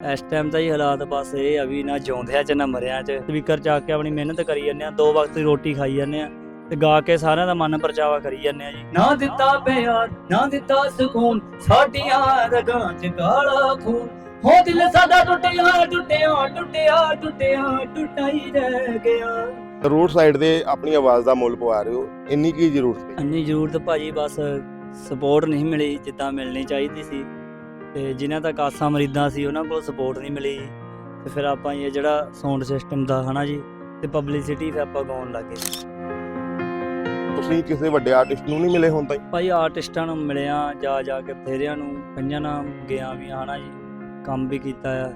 ਇਸ ਟਾਈਮ ਤਾਂ ਹੀ ਹਾਲਾਤ ਬਸ ਇਹ ਆ ਵੀ ਨਾ ਜਿਉਂਦਿਆਂ ਚ ਨਾ ਮਰਿਆਂ ਚ। ਸਪੀਕਰ ਚੱਕ ਕੇ ਆਪਣੀ ਮਿਹਨਤ ਕਰੀ ਜਾਂਦੇ ਆ। ਦੋ ਵਕਤ ਦੀ ਰੋਟੀ ਖਾਈ ਜਾਂਦੇ ਆ। ਤੇ ਗਾ ਕੇ ਸਾਰਿਆਂ ਦਾ ਮਨ ਪਰਚਾਵਾ ਕਰੀ ਜਾਂਦੇ ਆ ਜੀ। ਨਾ ਦਿੱਤਾ ਪਿਆਰ ਨਾ ਦਿੱਤਾ ਸਕੂਨ ਸਾਡੀਆਂ ਰਗਾਂ ਚ ਕਾਲਾ ਖੂਨ। ਹੋ ਦਿਲ ਸਾਡਾ ਟੁੱਟਿਆ ਟੁੱਟਿਆ ਟੁੱਟਿਆ ਟੁੱਟਿਆ ਟੁੱਟਾ ਹੀ ਰਹਿ ਗਿਆ। ਰੋਡ ਸਾਈਡ ਦੇ ਆਪਣੀ ਆਵਾਜ਼ ਦਾ ਮੁੱਲ ਪਵਾ ਰਹੇ ਹੋ। ਇੰਨੀ ਕੀ ਜ਼ਰੂਰਤ ਪਈ? ਇੰਨੀ ਜ਼ਰੂਰਤ ਭਾਜੀ ਬਸ ਸਪੋਰਟ ਨਹੀਂ ਮਿਲੀ ਜਿੱਦਾਂ ਮਿਲਣੀ ਚਾਹੀਦੀ ਸੀ। ਤੇ ਜਿਨ੍ਹਾਂ ਤੱਕ ਆਸਾਂ ਮਰੀਦਾਂ ਸੀ ਉਹਨਾਂ ਕੋਲ ਸਪੋਰਟ ਨਹੀਂ ਮਿਲੀ ਤੇ ਫਿਰ ਆਪਾਂ ਇਹ ਜਿਹੜਾ ਸਾਊਂਡ ਸਿਸਟਮ ਦਾ ਹਨਾ ਜੀ ਤੇ ਪਬਲਿਸਿਟੀ ਫਿਰ ਆਪਾਂ ਗਾਉਣ ਲੱਗੇ ਤੁਸੀਂ ਕਿਸੇ ਵੱਡੇ ਆਰਟਿਸਟ ਨੂੰ ਨਹੀਂ ਮਿਲੇ ਹੁਣ ਤਾਈਂ? ਭਾਈ ਆਰਟਿਸਟਾਂ ਨੂੰ ਮਿਲਿਆ ਜਾ ਜਾ ਕੇ ਬਥੇਰਿਆਂ ਨੂੰ ਕਈਆਂ ਨਾਲ ਗਿਆ ਵੀ ਹਨਾ ਜੀ ਕੰਮ ਵੀ ਕੀਤਾ ਆ।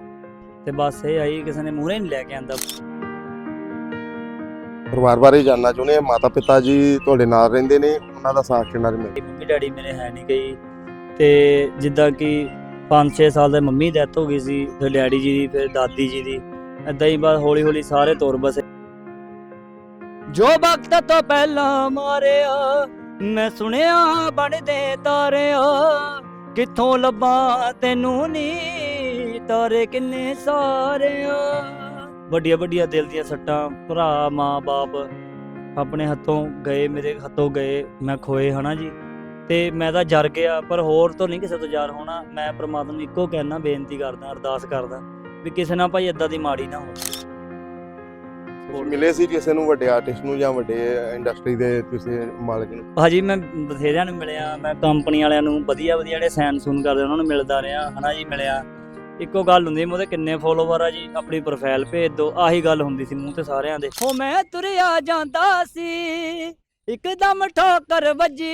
ਤੇ ਬਸ ਇਹ ਆਈ ਕਿਸੇ ਨੇ ਮੂਹਰੇ ਨਹੀਂ ਲੈ ਕੇ ਆਂਦਾ। ਪਰਿਵਾਰ ਬਾਰੇ ਜਾਨਣਾ ਚਾਹੁੰਦੇ ਆ ਮਾਤਾ ਪਿਤਾ ਜੀ ਤੁਹਾਡੇ ਨਾਲ ਰਹਿੰਦੇ ਨੇ ਉਹਨਾਂ ਦਾ ਸਾਥ ਕਿੰਨਾ ਮਿਲਦਾ ਮੰਮੀ ਡੈਡੀ ਮੇਰੇ ਹੈ ਨਹੀਂ ਗਈ ਤੇ ਜਿੱਦਾਂ ਕਿ 5-6 ਸਾਲ ਦੇ ਮੰਮੀ ਡੈਥ ਹੋ ਗਈ ਸੀ, ਫਿਰ ਡੈਡੀ ਜੀ ਦੀ, ਫਿਰ ਦਾਦੀ ਜੀ ਦੀ। ਏਦਾਂ ਹੀ ਬਸ ਹੌਲੀ ਹੌਲੀ ਸਾਰੇ ਤੁਰ ਬਸੇ। ਜੋ ਵਕਤ ਤੋਂ ਪਹਿਲਾਂ ਮਾਰਿਆ, ਮੈਂ ਸੁਣਿਆ ਬਣਦੇ ਤਾਰਿਆ। ਕਿੱਥੋਂ ਲੱਭਾਂ ਤੈਨੂੰ ਨੀ, ਤਾਰੇ ਕਿੰਨੇ ਸਾਰੇ ਆ ਵੱਡੀਆਂ ਵੱਡੀਆਂ ਦਿਲ ਦੀਆਂ ਸੱਟਾਂ, ਭਰਾ ਮਾਂ ਬਾਪ ਆਪਣੇ ਹੱਥੋਂ ਗਏ ਮੇਰੇ, ਹੱਥੋਂ ਗਏ, ਮੈਂ ਖੋਏ, ਹਨਾ ਜੀ? ਤੇ ਮੈਂ ਤਾਂ ਜਰ ਗਿਆ ਪਰ ਹੋਰ ਤੋਂ ਨਹੀਂ ਕਿਸੇ ਤੋਂ ਜਰ ਹੋਣਾ। ਮੈਂ ਪ੍ਰਮਾਤਮਾ ਨੂੰ ਇੱਕੋ ਕਹਿਣਾ ਬੇਨਤੀ ਕਰਦਾ ਅਰਦਾਸ ਕਰਦਾ ਵੀ ਕਿਸੇ ਨਾਲ ਭਾਈ ਇਦਾਂ ਦੀ ਮਾੜੀ ਨਾ ਹੋਵੇ। ਤੁਸੀਂ ਮਿਲੇ ਸੀ ਕਿਸੇ ਨੂੰ ਵੱਡੇ ਆਰਟਿਸਟ ਨੂੰ ਜਾਂ ਵੱਡੇ ਇੰਡਸਟਰੀ ਦੇ ਕਿਸੇ ਮਾਲਕ ਨੂੰ? ਭਾਜੀ ਮੈਂ ਬਥੇਰਿਆਂ ਨੂੰ ਮਿਲਿਆ ਮੈਂ ਕੰਪਨੀ ਵਾਲਿਆਂ ਨੂੰ ਵਧੀਆ ਵਧੀਆ ਜਿਹੜੇ ਸੈਨ ਸੂਨ ਕਰਦੇ ਉਹਨਾਂ ਨੂੰ ਮਿਲਦਾ ਰਿਹਾ ਹਨਾ ਜੀ ਮਿਲਿਆ। ਇੱਕੋ ਗੱਲ ਹੁੰਦੀ ਮੈਂ ਉਹਦੇ ਕਿੰਨੇ ਫੋਲੋਵਰ ਆ ਜੀ ਆਪਣੀ ਪ੍ਰੋਫਾਈਲ ਭੇਜ ਦੋ ਆਹੀ ਗੱਲ ਹੁੰਦੀ ਸੀ ਮੂੰਹ ਤੇ ਸਾਰਿਆਂ ਦੇ। ਹੋ ਮੈਂ ਤੁਰਿਆ ਜਾਂਦਾ ਸੀ ਇੱਕਦਮ ਠੋਕਰ ਵੱਜੀ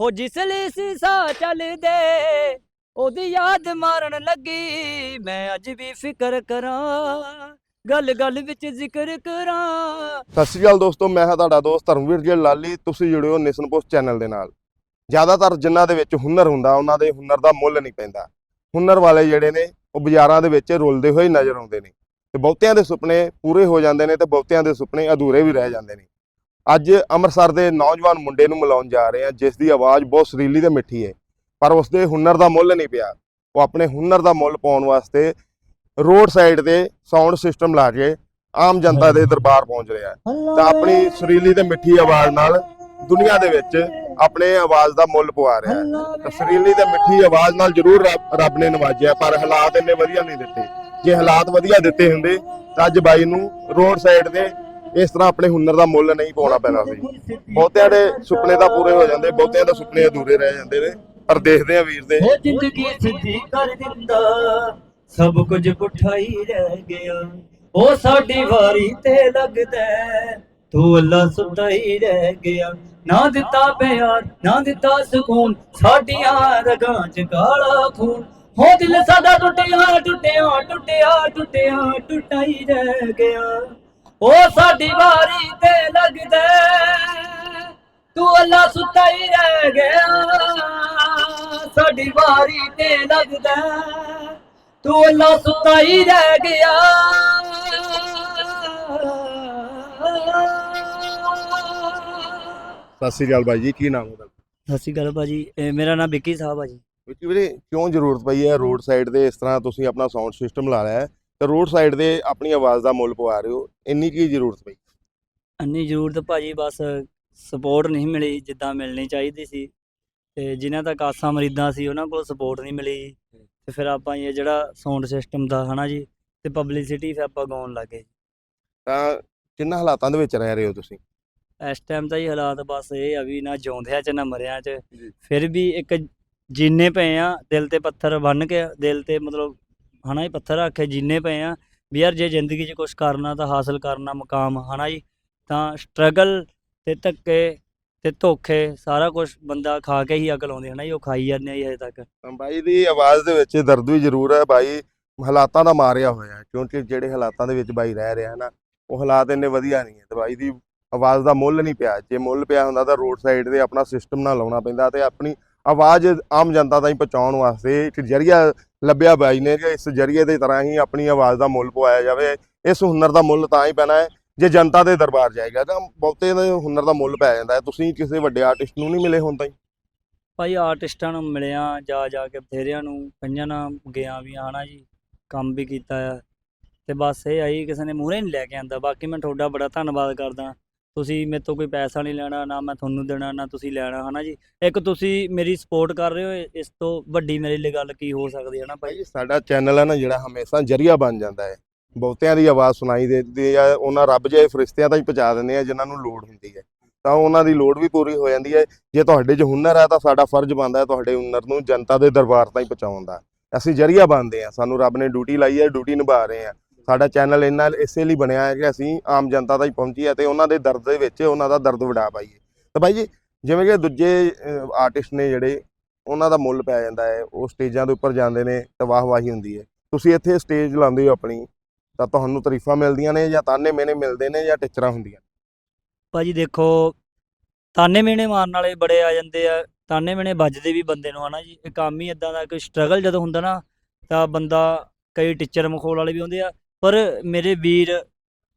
ਹੋ ਜਿਸ ਲਈ ਸੀ ਚੱਲਦੇ, ਉਹਦੀ ਯਾਦ ਮਾਰਨ ਲੱਗੀ। ਮੈਂ ਅੱਜ ਵੀ ਫਿਕਰ ਕਰਾਂ ਗੱਲ ਗੱਲ ਵਿੱਚ ਜ਼ਿਕਰ ਕਰਾਂ। ਸਤਿ ਸ਼੍ਰੀ ਅਕਾਲ ਦੋਸਤੋ, ਮੈਂ ਹਾਂ ਤੁਹਾਡਾ ਦੋਸਤ ਧਰਮਵੀਰ ਜੀ ਲਾਲੀ। ਤੁਸੀਂ ਜੁੜਿਓ ਹੋ ਨੇਸ਼ਨ ਪੋਸਟ ਚੈਨਲ ਦੇ ਨਾਲ। ਜ਼ਿਆਦਾਤਰ ਜਿਨ੍ਹਾਂ ਦੇ ਵਿੱਚ ਹੁਨਰ ਹੁੰਦਾ, ਉਹਨਾਂ ਦੇ ਹੁਨਰ ਦਾ ਮੁੱਲ ਨਹੀਂ ਪੈਂਦਾ। ਹੁਨਰ ਵਾਲੇ ਜਿਹੜੇ ਨੇ, ਉਹ ਬਾਜ਼ਾਰਾਂ ਦੇ ਵਿੱਚ ਰੁਲਦੇ ਹੋਏ ਨਜ਼ਰ ਆਉਂਦੇ ਨੇ। ਤੇ ਬਹੁਤਿਆਂ ਦੇ ਸੁਪਨੇ ਪੂਰੇ ਹੋ ਜਾਂਦੇ ਨੇ ਤੇ ਬਹੁਤਿਆਂ ਦੇ ਸੁਪਨੇ ਅਧੂਰੇ ਵੀ ਰਹਿ ਜਾਂਦੇ ਨੇ। ਅੱਜ ਅੰਮ੍ਰਿਤਸਰ ਦੇ ਨੌਜਵਾਨ ਮੁੰਡੇ ਨੂੰ ਮਿਲਾਉਣ ਜਾ ਰਹੇ ਹਾਂ, ਜਿਸ ਦੀ ਆਵਾਜ਼ ਬਹੁਤ ਸੁਰੀਲੀ ਤੇ ਮਿੱਠੀ ਹੈ, ਪਰ ਉਸ ਦੇ ਹੁਨਰ ਦਾ ਮੁੱਲ ਨਹੀਂ ਪਿਆ। ਉਹ ਆਪਣੇ ਹੁਨਰ ਦਾ ਮੁੱਲ ਪਾਉਣ ਵਾਸਤੇ ਰੋਡ ਸਾਈਡ ਤੇ ਸਾਊਂਡ ਸਿਸਟਮ ਲਾ ਕੇ ਆਮ ਜਨਤਾ ਦੇ ਦਰਬਾਰ ਪਹੁੰਚ ਰਿਹਾ ਹੈ। ਤਾਂ ਆਪਣੀ ਸੁਰੀਲੀ ਤੇ ਮਿੱਠੀ ਆਵਾਜ਼ ਨਾਲ ਦੁਨੀਆ ਦੇ ਵਿੱਚ ਆਪਣੇ ਆਵਾਜ਼ ਦਾ ਮੁੱਲ ਪਵਾ ਰਿਹਾ ਹੈ। ਤਾਂ ਸੁਰੀਲੀ ਤੇ ਮਿੱਠੀ ਆਵਾਜ਼ ਨਾਲ ਜ਼ਰੂਰ ਰੱਬ ਰੱਬ ਨੇ ਨਵਾਜਿਆ, ਪਰ ਹਾਲਾਤ ਇੰਨੇ ਵਧੀਆ ਨਹੀਂ ਦਿੱਤੇ। ਜੇ ਹਾਲਾਤ ਵਧੀਆ ਦਿੱਤੇ ਹੁੰਦੇ, ਤਾਂ ਅੱਜ ਬਾਈ ਨੂੰ ਰੋਡ ਸਾਈਡ ਤੇ ਇਸ ਤਰ੍ਹਾਂ ਆਪਣੇ ਹੁਨਰ ਦਾ ਮੁੱਲ ਨਹੀਂ ਪਾਉਣਾ ਪੈਣਾ ਸੀ। ਬਹੁਤਿਆਂ ਦੇ ਸੁਪਨੇ ਤਾਂ ਪੂਰੇ ਹੋ ਜਾਂਦੇ, ਬਹੁਤਿਆਂ ਦੇ ਸੁਪਨੇ ਅਧੂਰੇ ਰਹਿ ਜਾਂਦੇ ਨੇ, ਪਰ ਦੇਖਦੇ ਆ ਵੀਰ ਦੇ। ਜ਼ਿੰਦਗੀ ਸਿੱਧੀ ਕਰ ਦਿੰਦਾ, ਸਭ ਕੁਝ ਪੁੱਠਾ ਹੀ ਰਹਿ ਗਿਆ। ਉਹ ਸਾਡੀ ਵਾਰੀ ਤੇ ਲੱਗਦਾ ਤੂੰ ਅੱਲਾ ਸੁੱਤਾ ਹੀ ਰਹਿ ਗਿਆ। ਨਾ ਦਿੱਤਾ ਪਿਆਰ ਨਾ ਦਿੱਤਾ ਸਕੂਨ, ਸਾਡੀਆਂ ਰਗਾਂ 'ਚ ਕਾਲਾ ਖੂਨ। ਹੋ ਦਿਲ ਸਾਡਾ ਟੁੱਟਿਆ ਟੁੱਟਿਆ ਟੁੱਟਿਆ ਟੁੱਟਿਆ, ਟੁੱਟਾ ਹੀ ਰਹਿ ਗਿਆ। ਉਹ ਸਾਡੀ ਵਾਰੀ ਤੇ ਲੱਗਦਾ ਤੂੰ ਅੱਲਾ ਸੁੱਤਾ ਹੀ ਰਹਿ ਗਿਆ। ਸਾਡੀ ਵਾਰੀ ਤੇ ਲੱਗਦਾ ਤੂੰ ਅੱਲਾ ਸੁੱਤਾ ਹੀ ਰਹਿ ਗਿਆ। ਸਤਿ ਸ੍ਰੀ ਅਕਾਲ ਬਾਈ ਜੀ ਕੀ ਨਾਮ ਹੈ ਤੁਹਾਡਾ ਸਤਿ ਸ਼੍ਰੀ ਅਕਾਲ ਭਾਜੀ ਇਹ ਮੇਰਾ ਨਾਮ ਵਿੱਕੀ ਸਾਹਿਬ ਆ ਜੀ। ਵਿੱਚ ਵੀਰੇ ਕਿਉਂ ਜ਼ਰੂਰਤ ਪਈ ਹੈ ਰੋਡ ਸਾਈਡ ਦੇ ਇਸ ਤਰ੍ਹਾਂ ਤੁਸੀਂ ਆਪਣਾ ਸਾਊਂਡ ਸਿਸਟਮ ਲਾ ਲਿਆ ਹੈ? ਤੇ ਰੋਡ ਸਾਈਡ ਦੇ ਆਪਣੀ ਆਵਾਜ਼ ਦਾ ਮੁੱਲ ਪਵਾ ਰਹੇ ਹੋ ਇੰਨੀ ਕੀ ਜ਼ਰੂਰਤ ਪਈ? ਇੰਨੀ ਜ਼ਰੂਰਤ ਭਾਜੀ ਬਸ ਸਪੋਰਟ ਨਹੀਂ ਮਿਲੀ ਜਿੱਦਾਂ ਮਿਲਣੀ ਚਾਹੀਦੀ ਸੀ। ਤੇ ਜਿਨ੍ਹਾਂ ਤੱਕ ਆਸਾਂ ਮਰੀਦਾਂ ਸੀ ਉਹਨਾਂ ਕੋਲ ਸਪੋਰਟ ਨਹੀਂ ਮਿਲੀ। ਤੇ ਫਿਰ ਆਪਾਂ ਇਹ ਜਿਹੜਾ ਸਾਊਂਡ ਸਿਸਟਮ ਦਾ ਹਨਾ ਜੀ ਤੇ ਪਬਲਿਸਿਟੀ ਫਿਰ ਆਪਾਂ ਗਾਉਣ ਲੱਗੇ ਤਾਂ ਕਿੰਨਾ ਹਾਲਾਤਾਂ ਦੇ ਵਿੱਚ ਰਹਿ ਰਹੇ ਹੋ ਤੁਸੀਂ? ਇਸ ਟਾਈਮ ਤਾਂ ਹੀ ਹਾਲਾਤ ਬਸ ਇਹ ਆ ਵੀ ਨਾ ਜਿਉਂਦਿਆਂ ਚ ਨਾ ਮਰਿਆਂ ਚ। ਫਿਰ ਵੀ ਇੱਕ ਜੀਨੇ ਪਏ ਆ ਦਿਲ ਤੇ ਪੱਥਰ ਬੰਨ ਕੇ ਦਿਲ ਤੇ ਮਤਲਬ ਹਨਾ ਹੀ ਪੱਥਰ ਰੱਖ ਕੇ ਜੀਨੇ ਪਏ ਆ ਵੀ ਯਾਰ ਜੇ ਜ਼ਿੰਦਗੀ 'ਚ ਕੁਝ ਕਰਨਾ ਤਾਂ ਹਾਸਲ ਕਰਨਾ ਮਕਾਮ, ਹਨਾ ਜੀ। ਤਾਂ ਸਟਰਗਲ ਤੇ ਧੱਕੇ ਤੇ ਧੋਖੇ ਸਾਰਾ ਕੁਝ ਬੰਦਾ ਖਾ ਕੇ ਹੀ ਅਕਲ ਆਉਂਦੀ ਹੈ ਨਾ ਜੀ, ਉਹ ਖਾਈ ਜਾਂਦੇ ਆ ਜੀ ਹਜੇ ਤੱਕ। ਤਾਂ ਬਾਈ ਦੀ ਆਵਾਜ਼ ਦੇ ਵਿੱਚ ਦਰਦ ਵੀ ਜ਼ਰੂਰ ਹੈ, ਬਾਈ ਹਾਲਾਤਾਂ ਦਾ ਮਾਰਿਆ ਹੋਇਆ ਕਿਉਂਕਿ ਜਿਹੜੇ ਹਾਲਾਤਾਂ ਦੇ ਵਿੱਚ ਬਾਈ ਰਹਿ ਰਿਹਾ ਨਾ, ਉਹ ਹਾਲਾਤ ਇੰਨੇ ਵਧੀਆ ਨਹੀਂ ਹੈ। ਤੇ ਬਾਈ ਦੀ ਆਵਾਜ਼ ਦਾ ਮੁੱਲ ਨਹੀਂ ਪਿਆ, ਜੇ ਮੁੱਲ ਪਿਆ ਹੁੰਦਾ ਤਾਂ ਰੋਡ ਸਾਈਡ ਤੇ ਆਪਣਾ ਸਿਸਟਮ ਨਾਲ ਲਾਉਣਾ ਪੈਂਦਾ ਤੇ ਆਪਣੀ ਆਵਾਜ਼ ਆਮ ਜਨਤਾ ਤਾਈਂ ਪਹੁੰਚਾਉਣ ਵਾਸਤੇ ਇੱਕ ਜਰੀਆ ਲੱਭਿਆ ਬਾਈ ਨੇ ਕਿ ਇਸ ਜਰੀਏ ਦੇ ਤਰ੍ਹਾਂ ਹੀ ਆਪਣੀ ਆਵਾਜ਼ ਦਾ ਮੁੱਲ ਪਵਾਇਆ ਜਾਵੇ। ਇਸ ਹੁਨਰ ਦਾ ਮੁੱਲ ਤਾਂ ਹੀ ਪੈਣਾ ਹੈ, ਜੇ ਜਨਤਾ ਦੇ ਦਰਬਾਰ ਜਾਏਗਾ ਤਾਂ ਬਹੁਤੇ ਦੇ ਹੁਨਰ ਦਾ ਮੁੱਲ ਪੈ ਜਾਂਦਾ ਹੈ। ਤੁਸੀਂ ਕਿਸੇ ਵੱਡੇ ਆਰਟਿਸਟ ਨੂੰ ਨਹੀਂ ਮਿਲੇ ਹੁਣ ਤਾਈਂ? ਭਾਈ ਆਰਟਿਸਟਾਂ ਨੂੰ ਮਿਲਿਆ, ਜਾ ਜਾ ਕੇ ਬਥੇਰਿਆਂ ਨੂੰ, ਕਈਆਂ ਨਾਲ ਗਿਆ ਵੀ, ਆਣਾ ਜੀ, ਕੰਮ ਵੀ ਕੀਤਾ ਆ। ਤੇ ਬਸ ਇਹ ਆਈ ਕਿਸੇ ਨੇ ਮੂਹਰੇ ਨਹੀਂ ਲੈ ਕੇ ਆਂਦਾ। ਬਾਕੀ ਮੈਂ ਤੁਹਾਡਾ ਬੜਾ ਧੰਨਵਾਦ ਕਰਦਾ। ਤੁਸੀਂ ਮੇਰੇ ਤੋਂ ਕੋਈ ਪੈਸਾ ਨਹੀਂ ਲੈਣਾ, ਨਾ ਮੈਂ ਤੁਹਾਨੂੰ ਦੇਣਾ, ਨਾ ਤੁਸੀਂ ਲੈਣਾ, ਹਨਾ ਜੀ? ਇੱਕ ਤੁਸੀਂ ਮੇਰੀ ਸਪੋਰਟ ਕਰ ਰਹੇ ਹੋ, ਇਸ ਤੋਂ ਵੱਡੀ ਮੇਰੇ ਲਈ ਗੱਲ ਕੀ ਹੋ ਸਕਦੀ ਹੈ ਨਾ ਭਾਈ? ਭਾਈ ਸਾਡਾ ਚੈਨਲ ਹੈ ਨਾ ਜਿਹੜਾ ਹਮੇਸ਼ਾ ਜਰੀਆ ਬਣ ਜਾਂਦਾ ਹੈ। ਬਹੁਤਿਆਂ ਦੀ ਆਵਾਜ਼ ਸੁਣਾਈ ਦਿੰਦੀ ਆ, ਉਹਨਾਂ ਰੱਬ ਜਿਹੇ ਫਰਿਸ਼ਤਿਆਂ ਤਾਈਂ ਪਹੁੰਚਾ ਦਿੰਦੇ ਆ, ਜਿਨ੍ਹਾਂ ਨੂੰ ਲੋੜ ਹੁੰਦੀ ਹੈ। ਤਾਂ ਉਹਨਾਂ ਦੀ ਲੋੜ ਵੀ ਪੂਰੀ ਹੋ ਜਾਂਦੀ ਹੈ। ਜੇ ਤੁਹਾਡੇ 'ਚ ਹੁਨਰ ਹੈ ਤਾਂ ਸਾਡਾ ਫਰਜ਼ ਬਣਦਾ ਹੈ ਤੁਹਾਡੇ ਹੁਨਰ ਨੂੰ ਜਨਤਾ ਦੇ ਦਰਬਾਰ ਤਾਈਂ ਪਹੁੰਚਾਉਣ ਦਾ। ਅਸੀਂ ਜਰੀਆ ਬਣਦੇ ਆ ਸਾਨੂੰ ਰੱਬ ਨੇ ਡਿਊਟੀ ਲਾਈ ਹੈ ਡਿਊਟੀ ਨਿਭਾ ਰਹੇ ਆ ਸਾਡਾ ਚੈਨਲ ਇਹਨਾਂ ਇਸੇ ਲਈ ਬਣਿਆ ਹੈ ਕਿ ਅਸੀਂ ਆਮ ਜਨਤਾ ਤਾਈਂ ਪਹੁੰਚੀਏ ਤੇ ਉਹਨਾਂ ਦੇ ਦਰਦ ਦੇ ਵਿੱਚ ਉਹਨਾਂ ਦਾ ਦਰਦ ਵਡਾ ਪਾਈਏ। ਤਾਂ ਭਾਈ ਜੀ, ਜਿਵੇਂ ਕਿ ਦੂਜੇ ਆਰਟਿਸਟ ਨੇ ਜਿਹੜੇ, ਉਹਨਾਂ ਦਾ ਮੁੱਲ ਪੈ ਜਾਂਦਾ ਹੈ, ਉਹ ਸਟੇਜਾਂ ਦੇ ਉੱਪਰ ਜਾਂਦੇ ਨੇ ਤਾਂ ਵਾਹਵਾਹੀ ਹੁੰਦੀ ਹੈ। ਤੁਸੀਂ ਇੱਥੇ ਸਟੇਜ ਲਾਉਂਦੇ ਹੋ ਆਪਣੀ, ਤਾਂ ਤੁਹਾਨੂੰ ਤਾਰੀਫਾਂ ਮਿਲਦੀਆਂ ਨੇ ਜਾਂ ਤਾਨੇ ਮੇਨੇ ਮਿਲਦੇ ਨੇ ਜਾਂ ਟਿਚਰਾਂ ਹੁੰਦੀਆਂ ਭਾਜੀ ਦੇਖੋ, ਤਾਨੇ ਮੇਨੇ ਮਾਰਨ ਵਾਲੇ ਬੜੇ ਆ ਜਾਂਦੇ ਆ, ਤਾਨੇ ਮੇਨੇ ਵੱਜਦੇ ਵੀ ਬੰਦੇ ਨੂੰ, ਹਨਾ ਜੀ। ਇਹ ਕੰਮ ਹੀ ਇਦਾਂ ਦਾ, ਕੋਈ ਸਟਰਗਲ ਜਦੋਂ ਹੁੰਦਾ ਨਾ, ਤਾਂ ਬੰਦਾ, ਕਈ ਟੀਚਰ ਮਖੌਲ ਵਾਲੇ ਵੀ ਹੁੰਦੇ ਆ ਪਰ ਮੇਰੇ ਵੀਰ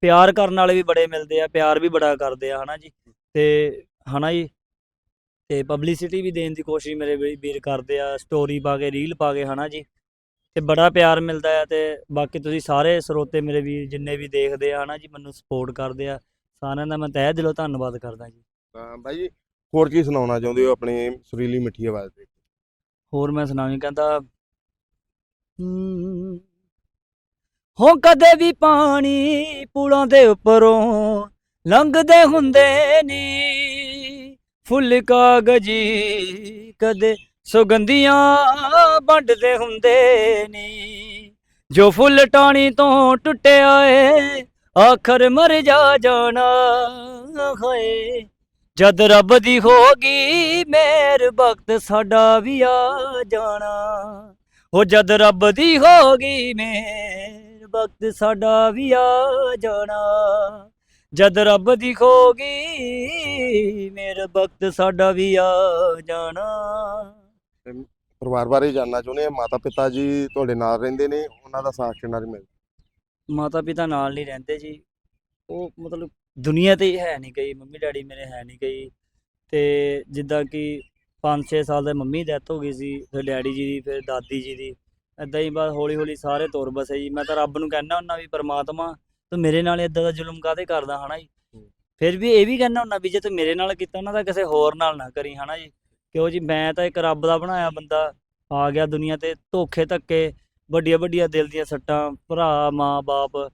ਪਿਆਰ ਕਰਨ ਵਾਲੇ ਵੀ ਬੜੇ ਮਿਲਦੇ ਆ ਪਿਆਰ ਵੀ ਬੜਾ ਕਰਦੇ ਆ ਹਨਾ ਜੀ? ਤੇ ਹਨਾ ਜੀ? ਤੇ ਪਬਲਿਸਿਟੀ ਵੀ ਦੇਣ ਦੀ ਕੋਸ਼ਿਸ਼ ਮੇਰੇ ਵੀਰ ਕਰਦੇ ਆ ਸਟੋਰੀ ਪਾ ਕੇ ਰੀਲ ਪਾ ਕੇ ਹਨਾ ਜੀ? ਤੇ ਬੜਾ ਪਿਆਰ ਮਿਲਦਾ ਆ ਤੇ ਬਾਕੀ ਤੁਸੀਂ ਸਾਰੇ ਸਰੋਤੇ ਮੇਰੇ ਵੀਰ ਜਿੰਨੇ ਵੀ ਦੇਖਦੇ ਆ ਹਨਾ ਜੀ ਮੈਨੂੰ ਸਪੋਰਟ ਕਰਦੇ ਆ ਸਾਰਿਆਂ ਦਾ ਮੈਂ ਤਹਿ ਦਿਲੋਂ ਧੰਨਵਾਦ ਕਰਦਾ ਜੀ। ਤਾਂ ਬਾਈ ਜੀ ਹੋਰ ਕੀ ਸੁਣਾਉਣਾ ਚਾਹੁੰਦੇ ਹੋ ਆਪਣੀ ਸੁਰੀਲੀ ਮਿੱਠੀ ਆਵਾਜ਼ ਤੇ ਹੋਰ ਮੈਂ ਸੁਣਾਉਂ ਕਹਿੰਦਾ ਹੋ ਕਦੇ ਵੀ ਪਾਣੀ ਪੁਲਾਂ ਦੇ ਉੱਪਰੋਂ ਲੰਘਦੇ ਹੁੰਦੇ ਨੀ। ਫੁੱਲ ਕਾਗਜੀ ਕਦੇ ਸੁਗੰਧੀਆਂ ਵੰਡਦੇ ਹੁੰਦੇ ਨੀ। ਜੋ ਫੁੱਲ ਟਾਣੀ ਤੋਂ ਟੁੱਟਿਆ ਏ ਆਖਰ ਮਰ ਜਾ ਜਾਣਾ ਹੋਏ। ਜਦ ਰੱਬ ਦੀ ਹੋਗੀ ਮੇਰ ਵਕਤ ਸਾਡਾ ਵੀ ਆ ਜਾਣਾ। ਉਹ ਜਦ ਰੱਬ ਦੀ ਹੋਗੀ ਮੇਰ ਵਕਤ ਸਾਡਾ ਵੀ ਆ ਜਾਣਾ। ਜਦ ਰੱਬ ਦੀ ਹੋਗੀ ਮੇਰ ਵਕਤ ਸਾਡਾ ਵੀ ਆ ਜਾਣਾ। ਪਰਿਵਾਰ ਬਾਰੇ ਜਾਨਣਾ ਚਾਹੁੰਦੇ ਆ ਮਾਤਾ ਪਿਤਾ ਜੀ ਤੁਹਾਡੇ ਨਾਲ ਰਹਿੰਦੇ ਨੇ ਉਹਨਾਂ ਦਾ ਸਾਥ ਕਿੰਨਾ ਮਿਲ ਮਾਤਾ ਪਿਤਾ ਨਾਲ ਨਹੀਂ ਰਹਿੰਦੇ ਜੀ। ਉਹ ਮਤਲਬ ਦੁਨੀਆ ਤੇ ਹੀ ਹੈ ਨਹੀਂ ਗਈ ਮੰਮੀ ਡੈਡੀ ਮੇਰੇ ਹੈ ਨਹੀਂ ਗਈ। ਤੇ ਜਿੱਦਾਂ ਕਿ 5-6 ਸਾਲ ਦੇ ਮੰਮੀ ਡੈਥ ਹੋ ਗਈ ਸੀ ਫਿਰ ਡੈਡੀ ਜੀ ਦੀ ਫਿਰ ਦਾਦੀ ਜੀ ਦੀ। ਐਦਾਂ ਹੀ ਬਸ ਹੌਲੀ ਹੌਲੀ ਸਾਰੇ ਤੁਰ ਬਸੇ ਜੀ। ਮੈਂ ਤਾਂ ਰੱਬ ਨੂੰ ਕਹਿੰਦਾ ਹੁੰਦਾ ਵੀ ਪ੍ਰਮਾਤਮਾ ਤੂੰ ਮੇਰੇ ਨਾਲ ਇਦਾਂ ਦਾ ਜ਼ੁਲਮ ਕਾਹਦੇ ਕਰਦਾ ਹਨਾ ਜੀ? ਫਿਰ ਵੀ ਇਹ ਵੀ ਕਹਿੰਦਾ ਹੁੰਦਾ ਵੀ ਜੇ ਤੂੰ ਮੇਰੇ ਨਾਲ ਕੀਤਾ ਨਾ ਤਾਂ ਕਿਸੇ ਹੋਰ ਨਾਲ ਨਾ ਕਰੀ ਹਨਾ ਜੀ? ਕਿਉਂ ਜੀ? ਮੈਂ ਤਾਂ ਇੱਕ ਰੱਬ ਦਾ ਬਣਾਇਆ ਬੰਦਾ ਆ ਗਿਆ ਦੁਨੀਆ ਤੇ ਧੋਖੇ ਧੱਕੇ ਵੱਡੀਆਂ ਵੱਡੀਆਂ ਦਿਲ ਦੀਆਂ ਸੱਟਾਂ ਭਰਾ ਮਾਂ ਬਾਪ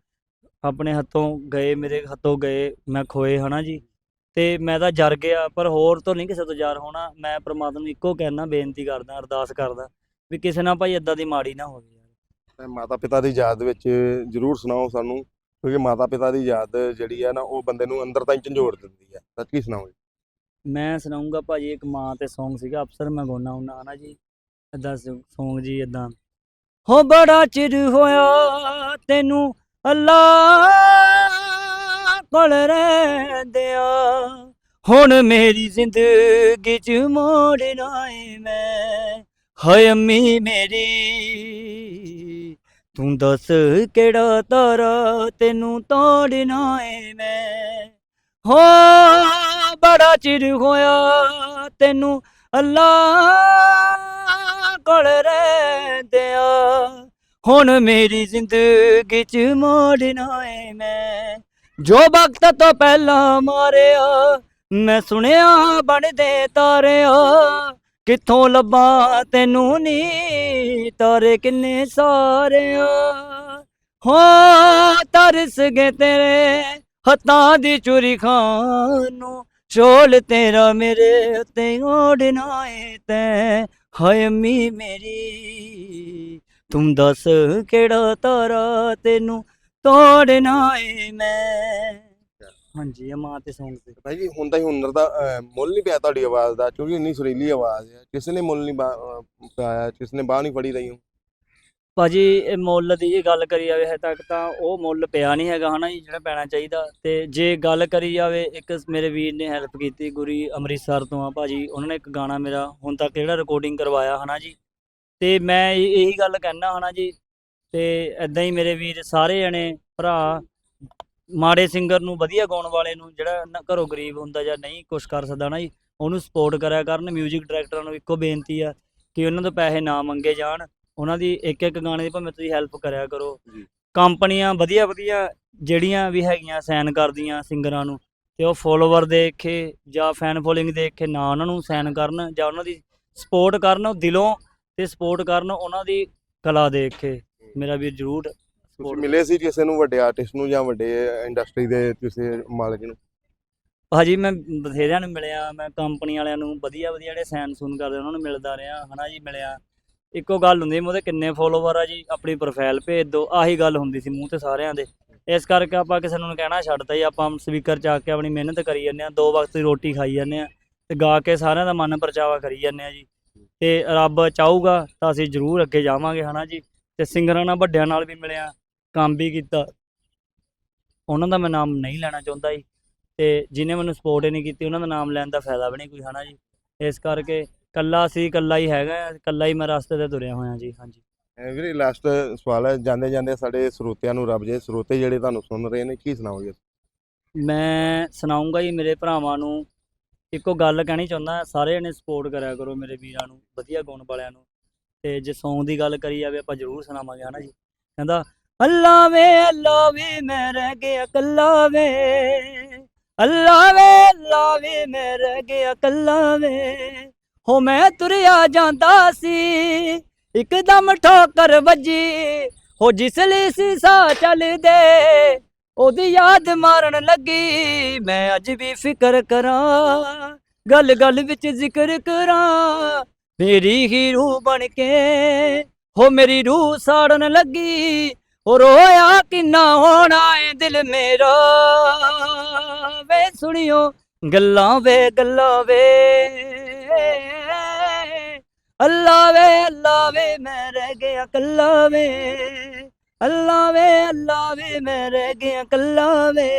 ਆਪਣੇ ਹੱਥੋਂ ਗਏ ਮੇਰੇ ਹੱਥੋਂ ਗਏ ਮੈਂ ਖੋਏ ਹਨਾ ਜੀ? ਤੇ ਮੈਂ ਤਾਂ ਜਰ ਗਿਆ ਪਰ ਹੋਰ ਤੋਂ ਨਹੀਂ ਕਿਸੇ ਤੋਂ ਜਰ ਹੋਣਾ। ਮੈਂ ਪ੍ਰਮਾਤਮਾ ਨੂੰ ਇੱਕੋ ਕਹਿਣਾ ਬੇਨਤੀ ਕਰਦਾ ਅਰਦਾਸ ਕਰਦਾ। ਵੀ ਕਿਸੇ ਨਾਲ ਭਾਈ ਇਦਾਂ ਦੀ ਮਾੜੀ ਨਾ ਹੋਵੇ ਯਾਰ। ਤੇ ਮਾਤਾ ਪਿਤਾ ਦੀ ਯਾਦ ਵਿੱਚ ਜਰੂਰ ਸੁਣਾਓ ਸਾਨੂੰ ਕਿਉਂਕਿ ਮਾਤਾ ਪਿਤਾ ਦੀ ਯਾਦ ਜਿਹੜੀ ਹੈ ਨਾ ਉਹ ਬੰਦੇ ਨੂੰ ਅੰਦਰ ਤਾਈਂ ਝੰਜੋੜ ਦਿੰਦੀ ਹੈ ਤਾਂ ਕੀ ਸੁਣਾਓਗੇ? ਮੈਂ ਸੁਣਾਉਂਗਾ ਭਾਜੀ ਇੱਕ ਮਾਂ ਤੇ Song ਸੀਗਾ ਅਫਸਰ ਮੈਂ ਗਾਉਣਾ ਹੁੰਦਾ ਹਨਾ ਜੀ ਇਦਾਂ Song ਜੀ ਇਦਾਂ ਹੋ ਬੜਾ ਚਿਰ ਹੋਇਆ ਤੈਨੂੰ ਅੱਲਾ ਕੋਲ ਰਹਿੰਦਿਆ ਹੁਣ ਮੇਰੀ ਜ਼ਿੰਦਗੀ ਚ ਮੋੜਨਾ ਏ ਮੈਂ। ਹਾਏ ਅੰਮੀ ਮੇਰੀ, ਤੂੰ ਦੱਸ ਕਿਹੜਾ ਤਾਰਾ ਤੈਨੂੰ ਤੋੜਨਾ ਏ ਮੈਂ? ਹੋ, ਬੜਾ ਚਿਰ ਹੋਇਆ ਤੈਨੂੰ ਅੱਲਾ ਕੋਲ ਰਹਿੰਦਿਆ। ਹੁਣ ਮੇਰੀ ਜ਼ਿੰਦਗੀ ਚ ਮੋੜਨਾ ਏ ਮੈਂ। ਜੋ ਵਕਤ ਤੋਂ ਪਹਿਲਾਂ ਮਾਰਿਆ, ਮੈਂ ਸੁਣਿਆ ਬਣਦੇ ਤਾਰਿਆ। ਕਿੱਥੋਂ ਲੱਭਾਂ ਤੈਨੂੰ ਨੀ, ਤਾਰੇ ਕਿੰਨੇ ਸਾਰਿਆ। ਹੋ, ਤਰਸ ਗਏ ਤੇਰੇ ਹੱਥਾਂ ਦੀ ਚੂਰੀ ਖਾਣ ਨੂੰ, ਚੋਲ ਤੇਰਾ ਮੇਰੇ ਉੱਤੇ ਓੜਨਾ ਏ ਤੈ। ਹਾਏ ਅੰਮੀ ਮੇਰੀ, ਤੂੰ ਦੱਸ ਕਿਹੜਾ ਤਾਰਾ ਤੈਨੂੰ ਤੋੜਨਾ ਏ ਮੈਂ। ਹਾਂਜੀ ਇਹ ਮਾਂ ਤੇ Song ਤੇ। ਭਾਈ ਜੀ ਹੁਣ ਤਾਂ ਹੀ ਹੁਨਰ ਦਾ ਅਹ, ਮੁੱਲ ਨਹੀਂ ਪਿਆ ਤੁਹਾਡੀ ਆਵਾਜ਼ ਦਾ ਕਿਉਂਕਿ ਇੰਨੀ ਸੁਰੀਲੀ ਆਵਾਜ਼ ਹੈ। ਕਿਸੇ ਨੇ ਮੁੱਲ ਨਹੀਂ ਬਾ- ਅਹ, ਪਾਇਆ ਕਿਸ ਨੇ ਬਾਹ ਨਹੀਂ ਫੜੀ ਰਹੀ ਹੋ ਭਾਜੀ ਇਹ ਮੁੱਲ ਦੀ ਜੇ ਗੱਲ ਕਰੀ ਜਾਵੇ ਹਜੇ ਤੱਕ ਤਾਂ ਉਹ ਮੁੱਲ ਪਿਆ ਨਹੀਂ ਹੈਗਾ ਹਨਾ ਜੀ ਜਿਹੜਾ ਪੈਣਾ ਚਾਹੀਦਾ। ਤੇ ਜੇ ਗੱਲ ਕਰੀ ਜਾਵੇ ਇੱਕ ਮੇਰੇ ਵੀਰ ਨੇ ਹੈਲਪ ਕੀਤੀ ਗੁਰੀ ਅੰਮ੍ਰਿਤਸਰ ਤੋਂ ਆ ਭਾਜੀ ਉਹਨਾਂ ਨੇ ਇੱਕ ਗਾਣਾ ਮੇਰਾ ਹੁਣ ਤੱਕ ਜਿਹੜਾ ਰਿਕਾਰਡਿੰਗ ਕਰਵਾਇਆ ਹਨਾ ਜੀ। ਤੇ ਮੈਂ ਇਹ- ਇਹੀ ਗੱਲ ਕਹਿਣਾ ਹਨਾ ਜੀ ਤੇ ਐਦਾਂ ਹੀ ਮੇਰੇ ਵੀਰ ਸਾਰੇ ਜਣੇ ਭਰਾ ਮਾੜੇ ਸਿੰਗਰ ਨੂੰ ਵਧੀਆ ਗਾਉਣ ਵਾਲੇ ਨੂੰ ਜਿਹੜਾ ਨਾ ਘਰੋਂ ਗਰੀਬ ਹੁੰਦਾ ਜਾਂ ਨਹੀਂ ਕੁਝ ਕਰ ਸਕਦਾ ਨਾ ਜੀ ਉਹਨੂੰ ਸਪੋਰਟ ਕਰਿਆ ਕਰਨ 뮤직 ਡਾਇਰੈਕਟਰਾਂ ਨੂੰ ਇੱਕੋ ਬੇਨਤੀ ਆ ਕਿ ਉਹਨਾਂ ਤੋਂ ਪੈਸੇ ਨਾ ਮੰਗੇ ਜਾਣ ਉਹਨਾਂ ਦੀ ਇੱਕ ਇੱਕ ਗਾਣੇ ਦੀ ਭਾਵੇਂ ਤੁਸੀਂ ਹੈਲਪ ਕਰਿਆ ਕਰੋ ਜੀ। ਕੰਪਨੀਆਂ ਵਧੀਆ ਵਧੀਆ ਜਿਹੜੀਆਂ ਵੀ ਹੈਗੀਆਂ ਸਾਈਨ ਕਰਦੀਆਂ ਸਿੰਗਰਾਂ ਨੂੰ ਤੇ ਉਹ ਫੋਲੋਵਰ ਦੇਖ ਕੇ ਜਾਂ ਫੈਨ ਫੋਲੋਇੰਗ ਦੇਖ ਕੇ ਨਾ ਉਹਨਾਂ ਨੂੰ ਸਾਈਨ ਕਰਨ ਜਾਂ ਉਹਨਾਂ ਦੀ ਸਪੋਰਟ ਕਰਨ ਉਹ ਦਿਲੋਂ ਤੇ ਸਪੋਰਟ ਕਰਨ ਉਹਨਾਂ ਦੀ ਕਲਾ ਦੇਖ ਕੇ ਮੇਰਾ ਵੀਰ ਜ਼ਰੂਰ ਤੁਸੀਂ ਮਿਲੇ ਸੀ ਕਿਸੇ ਨੂੰ ਵੱਡੇ ਆਰਟਿਸਟ ਨੂੰ ਜਾਂ ਵੱਡੇ ਇੰਡਸਟਰੀ ਦੇ ਕਿਸੇ ਮਾਲਕ ਨੂੰ? ਭਾਜੀ ਮੈਂ ਬਥੇਰਿਆਂ ਨੂੰ ਮਿਲਿਆ ਮੈਂ ਕੰਪਨੀ ਵਾਲਿਆਂ ਨੂੰ ਵਧੀਆ ਵਧੀਆ ਜਿਹੜੇ ਸਾਈਨ ਸੂਨ ਕਰਦੇ ਉਹਨਾਂ ਨੂੰ ਮਿਲਦਾ ਰਿਹਾ ਹਨਾ ਜੀ ਮਿਲਿਆ। ਇੱਕੋ ਗੱਲ ਹੁੰਦੀ ਮੈਂ ਉਹਦੇ ਕਿੰਨੇ ਫੋਲੋਵਰ ਆ ਜੀ ਆਪਣੀ ਪ੍ਰੋਫਾਈਲ ਭੇਜ ਦਿਓ ਆਹੀ ਗੱਲ ਹੁੰਦੀ ਸੀ ਮੂੰਹ ਤੇ ਸਾਰਿਆਂ ਦੇ। ਇਸ ਕਰਕੇ ਆਪਾਂ ਕਿਸੇ ਨੂੰ ਨੀ ਕਹਿਣਾ ਛੱਡਤਾ ਜੀ ਆਪਾਂ ਸਪੀਕਰ ਚ ਆ ਕੇ ਆਪਣੀ ਮਿਹਨਤ ਕਰੀ ਜਾਂਦੇ ਆ ਦੋ ਵਕਤ ਦੀ ਰੋਟੀ ਖਾਈ ਜਾਂਦੇ ਆ ਤੇ ਗਾ ਕੇ ਸਾਰਿਆਂ ਦਾ ਮਨ ਪਰਚਾਵਾ ਕਰੀ ਜਾਂਦੇ ਆ ਜੀ। ਤੇ ਰੱਬ ਚਾਹੂਗਾ ਤਾਂ ਅਸੀਂ ਜ਼ਰੂਰ ਅੱਗੇ ਜਾਵਾਂਗੇ ਹਨਾ ਜੀ। ਤੇ ਸਿੰਗਰਾਂ ਨਾਲ ਵੱਡਿਆਂ ਨਾਲ ਵੀ ਮਿਲਿਆ ਕੰਮ ਵੀ ਕੀਤਾ। ਉਹਨਾਂ ਦਾ ਮੈਂ ਨਾਮ ਨਹੀਂ ਲੈਣਾ ਚਾਹੁੰਦਾ ਜੀ। ਤੇ ਜਿਹਨੇ ਮੈਨੂੰ ਸਪੋਰਟ ਹੀ ਨਹੀਂ ਕੀਤੀ ਉਹਨਾਂ ਦਾ ਨਾਮ ਲੈਣ ਦਾ ਫਾਇਦਾ ਵੀ ਨਹੀਂ ਕੋਈ ਹਨਾ ਜੀ? ਇਸ ਕਰਕੇ ਕੱਲਾ ਸੀ ਕੱਲਾ ਹੀ ਹੈਗਾ ਕੱਲਾ ਹੀ ਮੈਂ ਰਸਤੇ ਤੇ ਤੁਰਿਆ ਹੋਇਆ ਜੀ ਹਾਂਜੀ। ਵੀਰੇ ਲਾਸਟ ਸਵਾਲ ਹੈ ਜਾਂਦੇ ਜਾਂਦੇ ਸਾਡੇ ਸਰੋਤਿਆਂ ਨੂੰ ਰੱਬ ਜੇ ਸਰੋਤੇ ਜਿਹੜੇ ਤੁਹਾਨੂੰ ਸੁਣ ਰਹੇ ਨੇ ਕੀ ਸੁਣਾਓਗੇ? ਮੈਂ ਸੁਣਾਉਂਗਾ ਜੀ ਮੇਰੇ ਭਰਾਵਾਂ ਨੂੰ ਇੱਕੋ ਗੱਲ ਕਹਿਣੀ ਚਾਹੁੰਦਾ ਸਾਰੇ ਜਣੇ ਸਪੋਰਟ ਕਰਿਆ ਕਰੋ ਮੇਰੇ ਵੀਰਾਂ ਨੂੰ ਵਧੀਆ ਗੁਣ ਵਾਲਿਆਂ ਨੂੰ। ਤੇ ਜੇ Song ਦੀ ਗੱਲ ਕਰੀ ਜਾਵੇ ਆਪਾਂ ਜ਼ਰੂਰ ਸੁਣਾਵਾਂਗੇ ਹਨਾ ਜੀ? ਕਹਿੰਦਾ ਅੱਲਾ ਵੇ ਅੱਲਾ ਵੇ, ਮੈਂ ਰਹਿ ਗਿਆ ਕੱਲਾ ਵੇ। ਅੱਲਾ ਵੇ ਅੱਲਾ ਵੇ, ਮੈਂ ਰਹਿ ਗਿਆ ਕੱਲਾ ਵੇ। ਹੋ, ਮੈਂ ਤੁਰਿਆ ਜਾਂਦਾ ਸੀ, ਇੱਕਦਮ ਠੋਕਰ ਵੱਜੀ। ਹੋ, ਜਿਸ ਲਈ ਸੀਸਾ ਚੱਲਦੇ ਉਹਦੀ ਯਾਦ ਮਾਰਨ ਲੱਗੀ। ਮੈਂ ਅੱਜ ਵੀ ਫਿਕਰ ਕਰਾਂ ਗੱਲ ਗੱਲ ਵਿੱਚ ਜ਼ਿਕਰ ਕਰਾਂ। ਮੇਰੀ ਹੀ ਰੂਹ ਬਣ ਕੇ, ਹੋ, ਮੇਰੀ ਰੂਹ ਸਾੜਨ ਲੱਗੀ। ਹੋ ਰੋਇਆ ਕਿੰਨਾ ਹੋਣਾ ਏ ਦਿਲ ਮੇਰਾ। ਵੇ ਸੁਣਿਓ ਗੱਲਾਂ ਵੇ ਗੱਲਾਂ ਵੇ। ਅੱਲਾ ਵੇ ਅੱਲਾ ਵੇ ਮੈਂ ਰਹਿ ਗਿਆ ਕੱਲਾ ਵੇ। ਅੱਲਾ ਵੇ ਅੱਲਾ ਵੇ ਮੈਂ ਰਹਿ ਗਿਆ ਕੱਲਾ ਵੇ।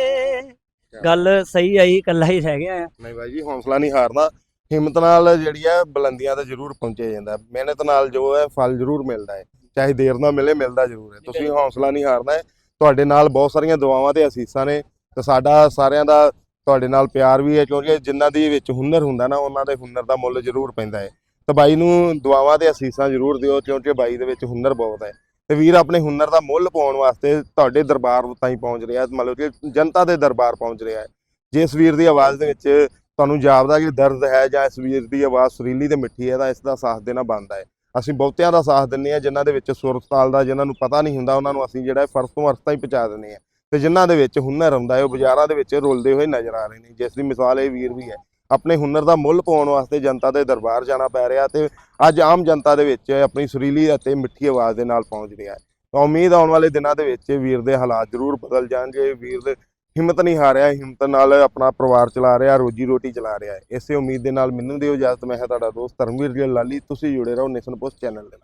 ਗੱਲ ਸਹੀ ਆਈ ਕੱਲਾ ਹੀ ਰਹਿ ਗਿਆ ਨਹੀਂ ਬਾਈ ਜੀ ਹੌਸਲਾ ਨਹੀਂ ਹਾਰਨਾ। ਹਿੰਮਤ ਨਾਲ ਜਿਹੜੀ ਹੈ ਬੁਲੰਦੀਆਂ ਤੇ ਜ਼ਰੂਰ ਪਹੁੰਚਿਆ ਜਾਂਦਾ। ਮਿਹਨਤ ਨਾਲ ਜੋ ਹੈ ਫਲ ਜ਼ਰੂਰ ਮਿਲਦਾ ਹੈ ਚਾਹੇ ਦੇਰ ਨਾਲ ਮਿਲੇ ਮਿਲਦਾ ਜ਼ਰੂਰ ਹੈ। ਤੁਸੀਂ ਹੌਸਲਾ ਨਹੀਂ ਹਾਰਨਾ ਹੈ। ਤੁਹਾਡੇ ਨਾਲ ਬਹੁਤ ਸਾਰੀਆਂ ਦੁਆਵਾਂ ਤੇ ਅਸੀਸਾਂ ਨੇ ਤੇ ਸਾਡਾ ਸਾਰਿਆਂ ਦਾ ਤੁਹਾਡੇ ਨਾਲ ਪਿਆਰ ਵੀ ਹੈ ਕਿਉਂਕਿ ਜਿਨ੍ਹਾਂ ਦੀ ਵਿੱਚ ਹੁਨਰ ਹੁੰਦਾ ਨਾ ਉਹਨਾਂ ਦੇ ਹੁਨਰ ਦਾ ਮੁੱਲ ਜ਼ਰੂਰ ਪੈਂਦਾ ਹੈ। ਤੇ ਬਾਈ ਨੂੰ ਦੁਆਵਾਂ ਤੇ ਅਸੀਸਾਂ ਜ਼ਰੂਰ ਦਿਓ ਕਿਉਂਕਿ ਬਾਈ ਦੇ ਵਿੱਚ ਹੁਨਰ ਬਹੁਤ ਹੈ। ਤੇ ਵੀਰ ਆਪਣੇ ਹੁਨਰ ਦਾ ਮੁੱਲ ਪਾਉਣ ਵਾਸਤੇ ਤੁਹਾਡੇ ਦਰਬਾਰ ਤਾਈਂ ਪਹੁੰਚ ਰਿਹਾ ਮਤਲਬ ਕਿ ਜਨਤਾ ਦੇ ਦਰਬਾਰ ਪਹੁੰਚ ਰਿਹਾ ਹੈ। ਜਿਸ ਵੀਰ ਦੀ ਆਵਾਜ਼ ਦੇ ਵਿੱਚ ਤੁਹਾਨੂੰ ਜਾਪਦਾ ਕਿ ਦਰਦ ਹੈ ਜਾਂ ਇਸ ਵੀਰ ਦੀ ਆਵਾਜ਼ ਸੁਰੀਲੀ ਤੇ ਮਿੱਠੀ ਹੈ ਤਾਂ ਇਸ ਦਾ ਸਾਥ ਦੇਣਾ ਬਣਦਾ ਹੈ। ਅਸੀਂ ਬਹੁਤਿਆਂ ਦਾ ਸਾਥ ਦਿੰਨੇ ਆ ਜਿਨ੍ਹਾਂ ਦੇ ਵਿੱਚ ਸੁਰਤਾਲ ਦਾ ਜਿਨ੍ਹਾਂ ਨੂੰ ਪਤਾ ਨਹੀਂ ਹੁੰਦਾ, ਉਹਨਾਂ ਨੂੰ ਅਸੀਂ ਜਿਹੜਾ ਹੈ ਫਰਜ਼ ਤੋਂ ਅਰਥਾਂ ਹੀ ਪਹੁੰਚਾ ਦਿੰਨੇ ਆ ਤੇ ਜਿਨ੍ਹਾਂ ਦੇ ਵਿੱਚ ਹੁਨਰ ਹੁੰਦਾ ਹੈ, ਉਹ ਬਾਜ਼ਾਰਾਂ ਦੇ ਵਿੱਚ ਰੁਲਦੇ ਹੋਏ ਨਜ਼ਰ ਆ ਰਹੇ ਨੇ। ਜਿਸ ਦੀ ਮਿਸਾਲ ਇਹ ਵੀਰ ਵੀ ਹੈ, ਆਪਣੇ ਹੁਨਰ ਦਾ ਮੁੱਲ ਪਾਉਣ ਵਾਸਤੇ ਜਨਤਾ ਦੇ ਦਰਬਾਰ ਜਾਣਾ ਪੈ ਰਿਹਾ ਤੇ ਅੱਜ ਆਮ ਜਨਤਾ ਦੇ ਵਿੱਚ ਆਪਣੀ ਸੁਰੀਲੀ ਅਤੇ ਮਿੱਠੀ ਆਵਾਜ਼ ਦੇ ਨਾਲ ਪਹੁੰਚ ਰਿਹਾ ਹੈ। ਤਾਂ ਉਮੀਦ ਆਉਣ ਵਾਲੇ ਦਿਨਾਂ ਦੇ ਵਿੱਚ ਵੀਰ ਦੇ ਹਾਲਾਤ ਜ਼ਰੂਰ ਬਦਲ ਜਾਣਗੇ। ਵੀਰ ਦੇ ਹਿੰਮਤ ਨਹੀਂ ਹਾਰਿਆ, ਹਿੰਮਤ ਨਾਲ ਆਪਣਾ ਪਰਿਵਾਰ ਚਲਾ ਰਿਹਾ, ਰੋਜੀ ਰੋਟੀ ਚਲਾ ਰਿਹਾ ਇਸੇ ਉਮੀਦ ਦੇ ਨਾਲ ਮੈਨੂੰ ਦਿਓ ਇਜਾਜ਼ਤ, ਮੈਂ ਹਾਂ ਤੁਹਾਡਾ ਦੋਸਤ ਧਰਮਵੀਰ ਲਾਲੀ, ਤੁਸੀਂ ਜੁੜੇ ਰਹੋ ਨੇਸ਼ਨ ਪੋਸਟ ਚੈਨਲ ਦੇ ਨਾਲ।